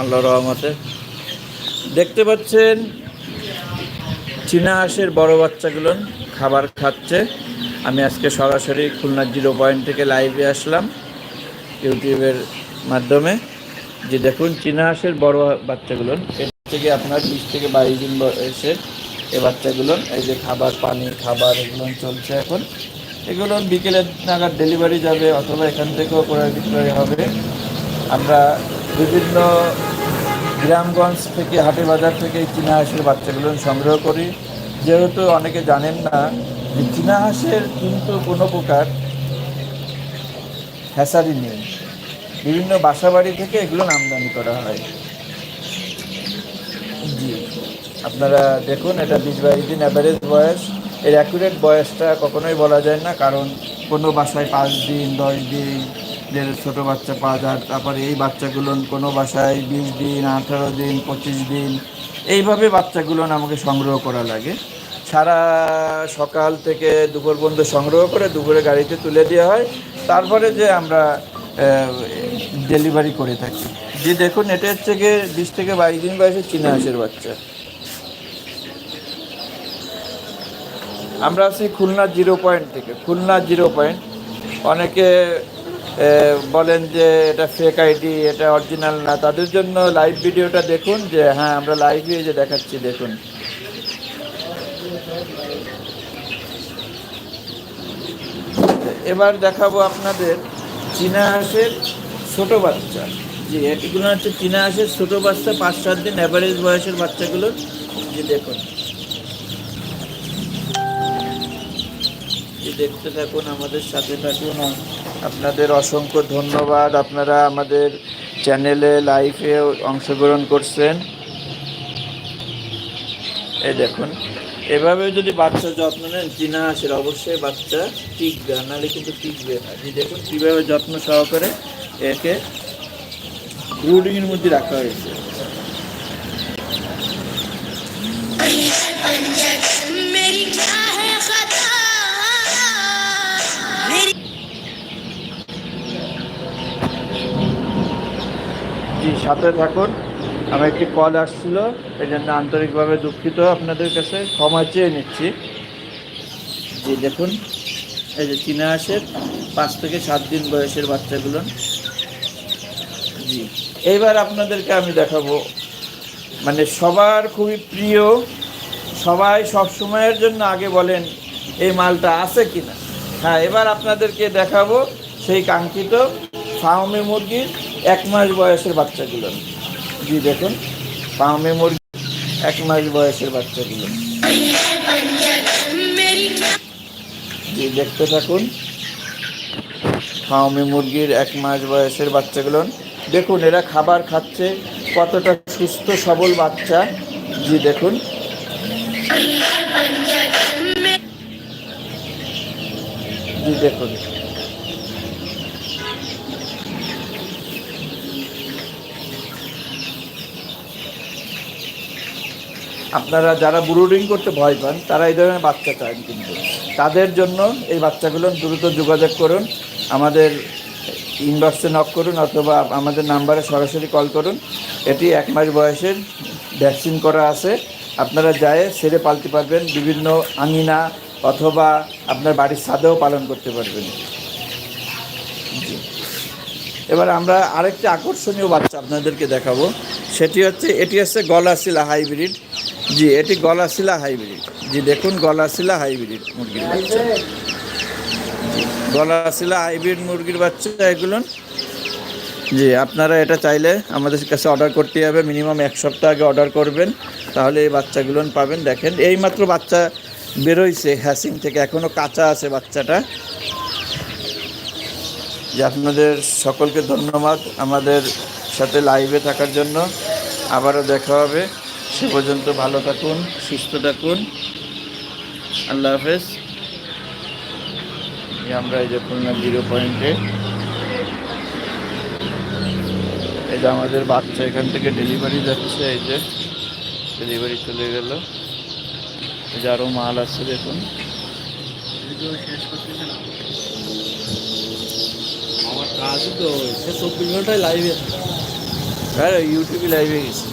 আল্লাহ রহমতে। দেখতে পাচ্ছেন, চীনা হাঁসের বড় বাচ্চাগুলো খাবার খাচ্ছে। আমি আজকে সরাসরি খুলনা জিরো পয়েন্ট থেকে লাইভে আসলাম ইউটিউবের মাধ্যমে। যে দেখুন, চীনা হাঁসের বড় বাচ্চাগুলো, এর থেকে আপনার বিশ থেকে বাইশ দিন বয়সে এই বাচ্চাগুলো, এই যে খাবার, পানি, খাবার, এগুলো চলছে এখন। এগুলো বিকেলের নাগাদ ডেলিভারি যাবে অথবা এখান থেকেও ক্রয় বিক্রয় হবে। আমরা বিভিন্ন গ্রামগঞ্জ থেকে হাটে বাজার থেকে চীনা হাঁসের বাচ্চাগুলো সংগ্রহ করি। যেহেতু অনেকে জানেন না যে চীনা হাঁসের কিন্তু কোনো প্রকার হ্যাসারি নেই। বিভিন্ন বাসাবাড়ি থেকে এগুলো আমদানি করা হয়। জি, আপনারা দেখুন, এটা বিশ বাইশ দিন অ্যাভারেজ বয়স। এর অ্যাকুরেট বয়সটা কখনোই বলা যায় না, কারণ কোনো বাসায় পাঁচ দিন, দশ দিন যে ছোটো বাচ্চা পাওয়া যায়। তারপরে এই বাচ্চাগুলো কোনো বাসায় বিশ দিন, আঠারো দিন, পঁচিশ দিন, এইভাবে বাচ্চাগুলো আমাকে সংগ্রহ করা লাগে। সারা সকাল থেকে দুপুর পর্যন্ত সংগ্রহ করে দুপুরে গাড়িতে তুলে দেওয়া হয়। তারপরে যে আমরা ডেলিভারি করে থাকি। যে দেখুন, এটা হচ্ছে গিয়ে বিশ থেকে বাইশ দিন বয়সে চীনা হাঁসের বাচ্চা। আমরা আছি খুলনা জিরো পয়েন্ট থেকে। Khulna zero point. অনেকে বলেন যে এটা ফেক আইডি এটা অরিজিনাল না, তাদের জন্য লাইভ ভিডিওটা দেখুন যে হ্যাঁ আমরা লাইভ লাইভে যে দেখাচ্ছি, দেখুন। এবার দেখাবো আপনাদের চীনা হাঁসের ছোট বাচ্চা। জি, এগুলো হচ্ছে চীনা হাঁসের ছোট বাচ্চা, পাঁচ, সাত দিন অ্যাভারেজ বয়সের বাচ্চাগুলো। যে দেখুন। দেখতে থাকুন, আমাদের সাথে থাকুন। আপনাদের অসংখ্য ধন্যবাদ। আপনারা আমাদের চ্যানেলে লাইভে অংশগ্রহণ করছেন। এই দেখুন। এভাবে যদি বাচ্চা যত্ন নেন চীনা হাঁসের অবশ্যই বাচ্চা টিকবে নাহলে কিন্তু টিকবে না। দেখুন কীভাবে যত্ন সহকারে একে ব্রুডিংয়ের মধ্যে রাখা হয়েছে। সাথে থাকুন। আমার একটি কল আসছিল এই জন্য আন্তরিকভাবে দুঃখিত আপনাদের কাছে। ক্ষমা চেয়ে নিচ্ছি। যে দেখুন। এই যে চীনা হাঁসের পাঁচ থেকে সাত দিন বয়সের বাচ্চাগুলো। জি, এইবার আপনাদেরকে আমি দেখাবো। মানে সবার খুবই প্রিয়, সবাই সব সময়ের জন্য আগে বলেন, এই মালটা আছে কিনা? হ্যাঁ এবার আপনাদেরকে দেখাবো সেই কাঙ্ক্ষিত ফার্মে মুরগির এক মাস বয়সের বাচ্চাগুলো। জি, দেখুন। পামে মুরগি এক মাস বয়সের বাচ্চাগুলো। জি, দেখতে থাকুন। ফাউমি মুরগির এক মাস বয়সের বাচ্চাগুলো। দেখুন, এরা খাবার খাচ্ছে। কতটা সুস্থ, সবল বাচ্চা। জি, দেখুন। জি, দেখুন। আপনারা যারা ব্রুডিং করতে ভয় পান, তারা এই ধরনের বাচ্চা চান কিন্তু। তাদের জন্য এই বাচ্চাগুলো দ্রুত যোগাযোগ করুন, আমাদের ইনবক্সে নক করুন, অথবা আমাদের নাম্বারে সরাসরি কল করুন। এটি এক মাস বয়সের ভ্যাকসিন করা আছে। আপনারা যায় সেরে পালতে পারবেন, বিভিন্ন আঙিনা অথবা আপনার বাড়ির ছাদেও পালন করতে পারবেন। এবার আমরা আরেকটি আকর্ষণীয় বাচ্চা আপনাদেরকে দেখাবো। সেটি হচ্ছে, এটি হচ্ছে গলাশিলা হাইব্রিড জি, এটি গলাশিলা হাইব্রিড। জি, দেখুন, গলাশিলা হাইব্রিড মুরগির বাচ্চা। গলাশিলা হাইব্রিড মুরগির বাচ্চা, এগুলো। জি, আপনারা এটা চাইলে আমাদের কাছে অর্ডার করতে হবে, মিনিমাম এক সপ্তাহ আগে অর্ডার করবেন, তাহলে এই বাচ্চাগুলো পাবেন। দেখেন, এইমাত্র বাচ্চা বেরোইছে হ্যাসিং থেকে এখনও কাঁচা আছে বাচ্চাটা। যে আপনাদের সকলকে ধন্যবাদ আমাদের সাথে লাইভে থাকার জন্য। আবারও দেখা হবে। সে পর্যন্ত ভালো থাকুন, সুস্থ থাকুন। আল্লাহ হাফেজ। আমরা এই যে খুলনা জিরো পয়েন্টে। এই যে আমাদের বাচ্চা এখান থেকে ডেলিভারি যাচ্ছে, এই যে ডেলিভারি চলে গেল। এই যে আরও মাল আছে, দেখুন। আমার কাজই তো চব্বিশ ঘন্টায় লাইভে ইউটিউবে লাইভে গেছি।